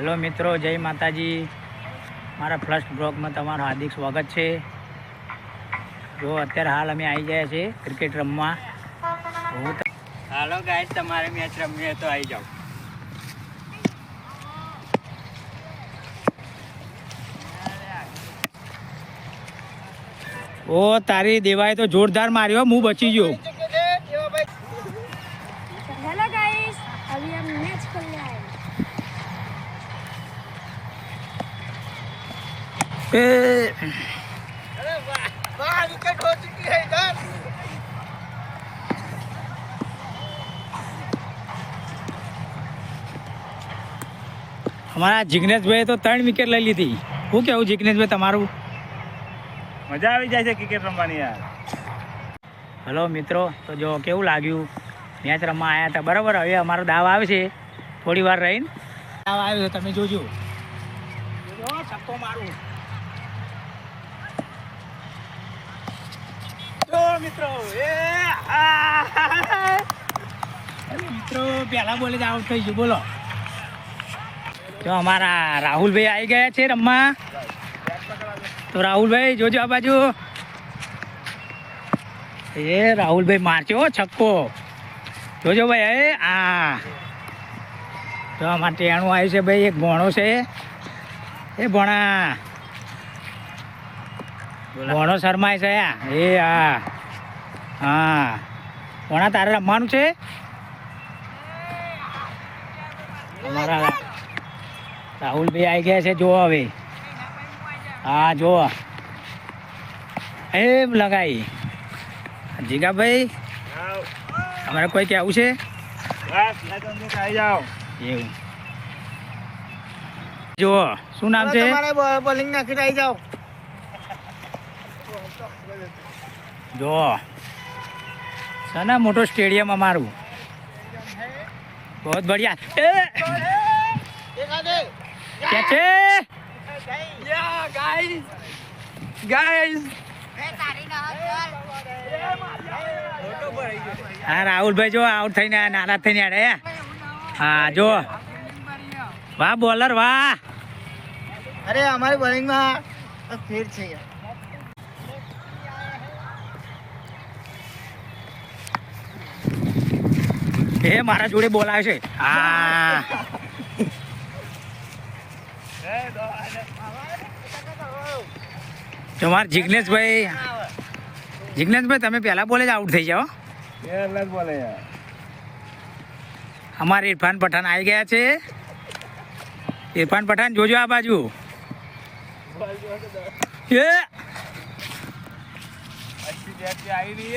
Hello મિત્રો, જય માતાજી. મારા ફર્સ્ટ બ્લોકમાં તમારું હાર્દિક સ્વાગત છે. જો અત્યારે હાલ અમે આવી ગયા છીએ ક્રિકેટ રમવા. હું હાલો ગાય તમારે મેચ રમવી તો આવી જાઓ. ઓ, તારી દેવાએ તો જોરદાર માર્યો, હું બચી ગયો. હેલો ગાઈસ હવે એ. અમારા જિગ્નેશભાઈ તો ત્રણ વિકેટ લઈ લીધી. શું કેવું જિગ્નેશભાઈ તમારું? મજા આવી જાય છે ક્રિકેટ રમવાની યાર. હલો મિત્રો તો જો કેવું લાગ્યું? મેચ રમવા આવ્યા હતા. બરાબર હવે અમારો દાવ આવે છે. થોડી વાર રહીને. દાવ આવ્યો છે તમે જોજો. જોજો, છક્કો મારું જો મિત્રો. પેલા મિત્રો પહેલા બોલે જ આઉટ થઈ ગયું. બોલો. જો અમારા રાહુલભાઈ આવી ગયા છે રમવા. તો રાહુલભાઈ જોજો આ બાજુ. એ રાહુલભાઈ મારશે છક્કો. જોજો ભાઈ એ આ. તો અમારે ટેણું આવ્યું છે ભાઈ એક ભોણો છે. એ ભોણા. ભોણો શરમાય છે. એ હા હા. ભોણા તારે રમવાનું છે? અમારા રાહુલભાઈ આવી ગયા છે જો હવે. હા જો એમ લગાઈ. જીગાભાઈ અમારે કોઈ કેવું છે? એવું. જુઓ શું નામ છે? બોલિંગ આવી જાઓ. જુઓ. ને મોટો સ્ટેડિયમ અમારું. બહુ બઢિયા. એ! ક્યાં હા રાહુલભાઈ જો આઉટ થઈને નારાજ થઈને અડે હા જો. વાહ બોલર વાહ. અરે અમારી બોલિંગમાં ફેર છે એ મારા જોડે બોલાવે છે. હા. તમાર જિગ્નેશભાઈ જિગ્નેશભાઈ તમે પહેલા બોલે જ આઉટ થઈ જાઓ. બોલે અમારે ઇરફાન પઠાણ આવી ગયા છે. ઇરફાન પઠાણ જોજો આ બાજુ. એ. આવી રહી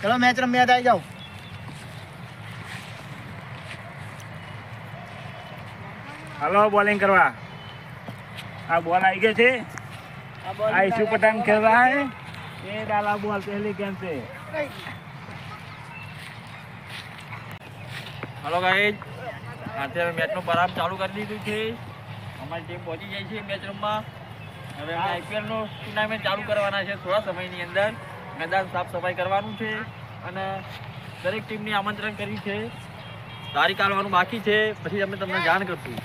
ચલો મેચ રમ્યા આવી જાઓ. હલો બોલિંગ કરવા. આ બોલ આવી ગયો છે. આ ઈશુ પટાંગ ખેલ રહા હે ये डाला बॉल पहली હલો ગાઈઝ અત્યારે મેચનું બરાબર ચાલુ કરી દીધું છે. અમારી ટીમ પહોંચી જાય છે મેચ રમવા. હવે આઈપીએલનું ટુર્નામેન્ટ ચાલુ કરવાના છે થોડા સમયની અંદર. મેદાન સાફ સફાઈ કરવાનું છે અને દરેક ટીમને આમંત્રણ કરી છે. તારીખ આવવાનું બાકી છે. પછી અમે તમને જાણ કરશું.